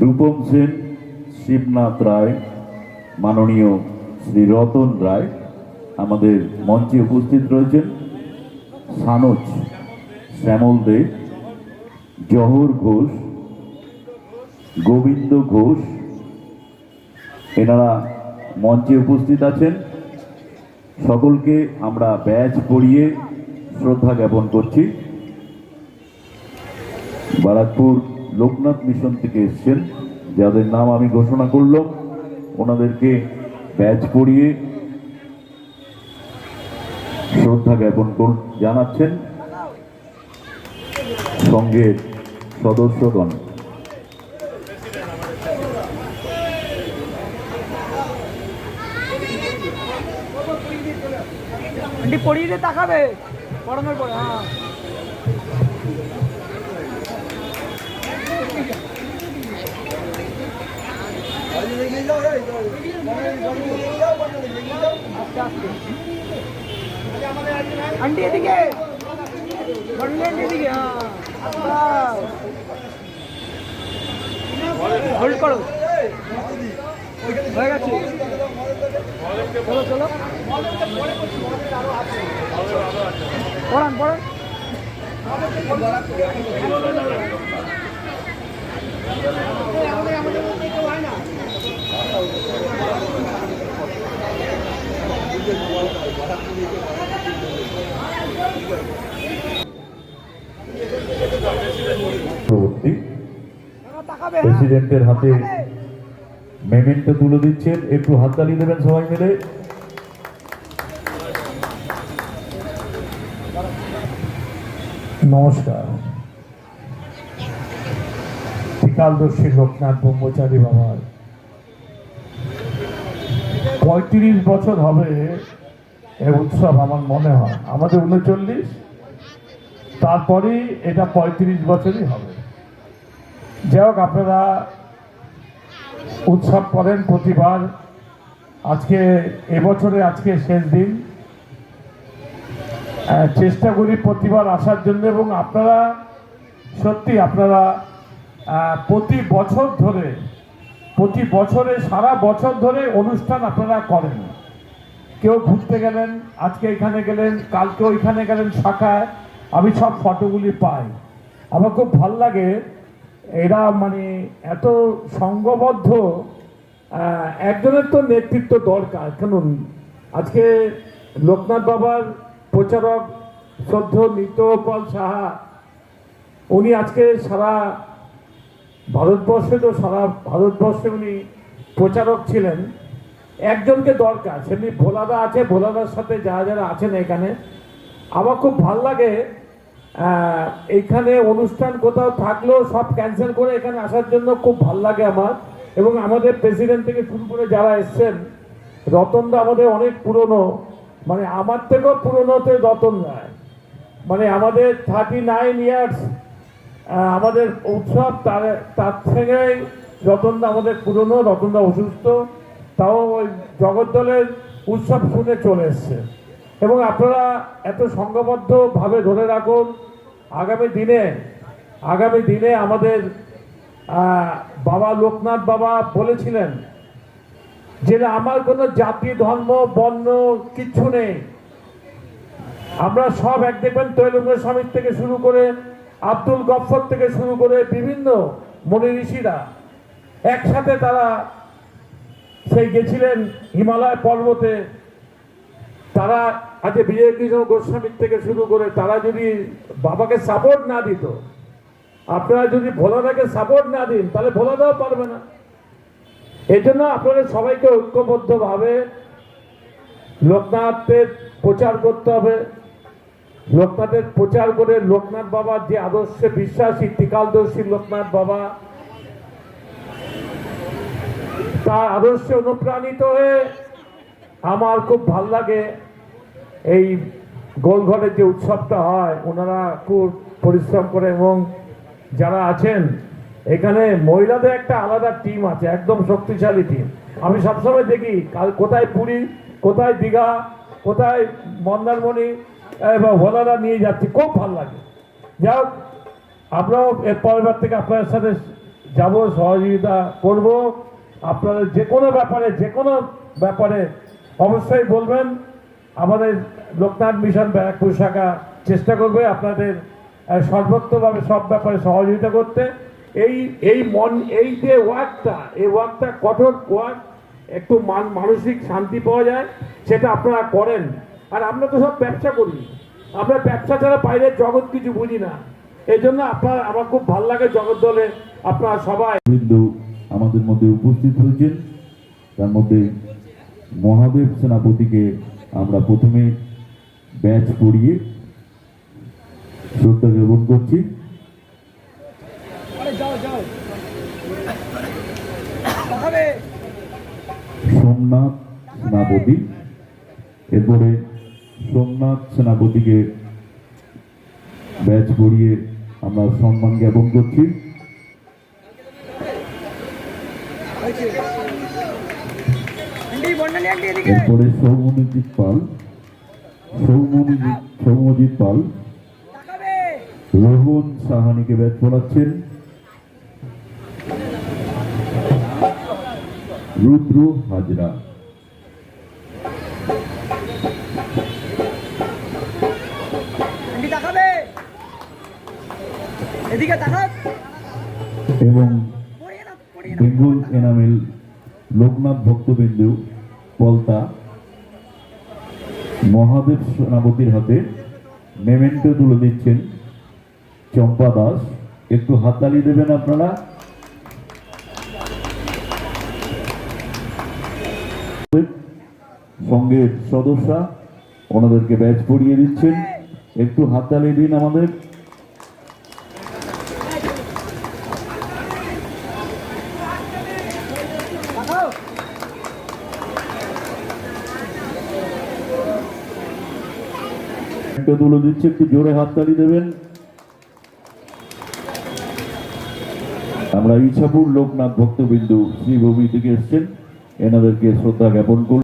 রূপম সেন শিবনাথ রায়, মাননীয় শ্রী রতন রায়, আমাদের মঞ্চে উপস্থিত রয়েছেন সানজ শ্যামল দে, জহর ঘোষ, গোবিন্দ ঘোষ, এনারা মঞ্চে উপস্থিত আছেন। সকলকে আমরা ব্যাচ পরিয়ে শ্রদ্ধা জ্ঞাপন করছি। বারাকপুর লোকনাথ মিশন থেকে এসছেন, যাদের নাম আমি ঘোষণা করলাম, ওনাদেরকে ব্যাচ পরিয়ে শ্রদ্ধা জ্ঞাপন জানাচ্ছেন সঙ্গের সদস্যগণ। পড়িয়ে তাকাবে পড়ানোর পরে হ্যাঁ। আন্টি এদিকে। এদিকে হ্যাঁ। হোল্ড করো। হয়ে গেছে। চলো চলো। পড়ান পড়ান। হ্যাঁ প্রেসিডেন্টের হাতে মেমেন্টো তুলে দিচ্ছেন একটু হাততালি দেবেন সবাই মিলে। নমস্কার। ত্রিকালদর্শী লোকনাথ ব্রহ্মচারী বাবার পঁয়ত্রিশ বছর হবে এ উৎসব আমার মনে হয়। আমাদের উনচল্লিশ তারপরেই এটা পঁয়ত্রিশ বছরই হবে। যাই হোক, আপনারা উৎসব করেন প্রতিবার। আজকে এবছরে আজকে শেষ দিন। চেষ্টা করি প্রতিবার আসার জন্য এবং আপনারা সত্যি আপনারা প্রতি বছর ধরে, প্রতি বছরে, সারা বছর ধরে অনুষ্ঠান আপনারা করেন। কেউ ঘুরতে গেলেন, আজকে এখানে গেলেন, কালকে ওইখানে গেলেন শাখায়, আমি সব ফটোগুলি পাই। আমার খুব ভালো লাগে, এরা মানে এত সংঘবদ্ধ একজনের তো নেতৃত্ব দরকার। কেন আজকে লোকনাথ বাবার প্রচারক শ্রদ্ধ নিত্যপাল সাহা, উনি আজকে সারা ভারতবর্ষে তো সারা ভারতবর্ষে উনি প্রচারক ছিলেন। একজনকে দরকার সেমনি ভোলাদা আছে ভোলাদার সাথে যারা যারা আছেন এখানে। আমার খুব ভালো লাগে আহ, এইখানে অনুষ্ঠান কোথাও থাকলেও সব ক্যান্সেল করে এখানে আসার জন্য খুব ভালো লাগে আমার। এবং আমাদের প্রেসিডেন্ট থেকে শুরু করে যারা এসছেন রতনদা আমাদের অনেক পুরনো মানে আমার থেকেও পুরনোতে রতন রায় মানে আমাদের থার্টি নাইন ইয়ার্স আমাদের উৎসব তার তার থেকে রতনদা আমাদের পুরনো রতনদা অসুস্থ, তাও ওই জগদ্দলের উৎসব শুনে চলে এসছে। এবং আপনারা এত সংঘবদ্ধভাবে ধরে রাখুন, আগামী দিনে আগামী দিনে আমাদের বাবা লোকনাথ বাবা বলেছিলেন যে আমার কোনো জাতি, ধর্ম, বর্ণ কিচ্ছু নেই। আমরা সব এক দেখবেন তৈলঙ্গ স্বামীর থেকে শুরু করে আব্দুল গফর থেকে শুরু করে বিভিন্ন মনি ঋষিরা একসাথে তারা সেই গেছিলেন হিমালয় পর্বতে। তারা আজকে বিজয় কৃষ্ণ গোস্বামীর থেকে শুরু করে তারা যদি বাবাকে সাপোর্ট না দিত, আপনারা যদি ভোলাদাকে সাপোর্ট না দিন, তাহলে ভোলাদাও পারবে না। এই জন্য আপনাদের সবাইকে ঐক্যবদ্ধভাবে লোকনাথের প্রচার করতে হবে। লোকনাথের প্রচার করে লোকনাথ বাবার যে আদর্শে বিশ্বাসী ত্রিকালদর্শী লোকনাথ বাবা, তার আদর্শে অনুপ্রাণিত হয়ে আমার খুব ভালো লাগে এই গোলঘরের যে উৎসবটা হয়, ওনারা খুব পরিশ্রম করে এবং যারা আছেন, এখানে মহিলাদের একটা আলাদা টিম আছে, একদম শক্তিশালী টিম আমি সবসময় দেখি, কাল কোথায় পুরী, কোথায় দীঘা, কোথায় মন্দারমণি বা ভোলারা নিয়ে যাচ্ছি, খুব ভালো লাগে। যাই হোক, আমরাও এর পরের থেকে আপনাদের সাথে যাব, সহযোগিতা করব। আপনাদের যে কোনো ব্যাপারে, যে কোনো ব্যাপারে অবশ্যই বলবেন। আমাদের লোকনাথ মিশন ব্যারাকপুর শাখা চেষ্টা করবে আপনাদের সর্বোত্তভাবে সব ব্যাপারে সহযোগিতা করতে। এই এই মন, এই যে ওয়ার্কটা, এই ওয়ার্কটা কঠোর ওয়ার্ক, একটু মান, মানসিক শান্তি পাওয়া যায়, সেটা আপনারা করেন। আর আমরা তো সব ব্যবসা করি। আমরা ব্যবসা ছাড়া বাইরের জগৎ কিছু বুঝি না। এই জন্য আপনার, আমার খুব ভালো লাগে জগৎ দলে আপনারা সবাই। বিন্দু আমাদের মধ্যে উপস্থিত হয়েছেন। তার মধ্যে মহাদেব সেনাপতিকে আমরা প্রথমে ব্যাচ পড়িয়ে শ্রদ্ধা জ্ঞাপন করছি। সোমনাথ সেনাপতি, এরপরে সোমনাথ সেনাপতিকে ব্যাচ পড়িয়ে আমরা সম্মান জ্ঞাপন করছি। এরপরে সৌমনিজিৎ পাল, সৌমনিজিৎ সৌমজিৎ পাল, রোহন সাহানিকে ব্যাচ পড়াচ্ছেন। রুদ্র হাজরা আন্টি তাকাবে এদিকে তাকাব এবং বেঙ্গল এনামেল লোকনাথ ভক্তবিন্দু পলতা মহাদেব সেনাপতির হাতে মেমেন্টো তুলে দিচ্ছেন চম্পা দাস। একটু হাততালি দেবেন আপনারা? সঙ্গের সদস্যা ওনাদেরকে ব্যাচ পড়িয়ে দিচ্ছেন। একটু হাততালি দিন আমাদের। একটা তুলে দিচ্ছে, একটু জোরে হাততালি দেবেন। আমরা ইচ্ছাপুর লোকনাথ ভক্তবিন্দু শ্রীভূমি থেকে এসছেন। এনাদেরকে শ্রদ্ধা জ্ঞাপন করলাম।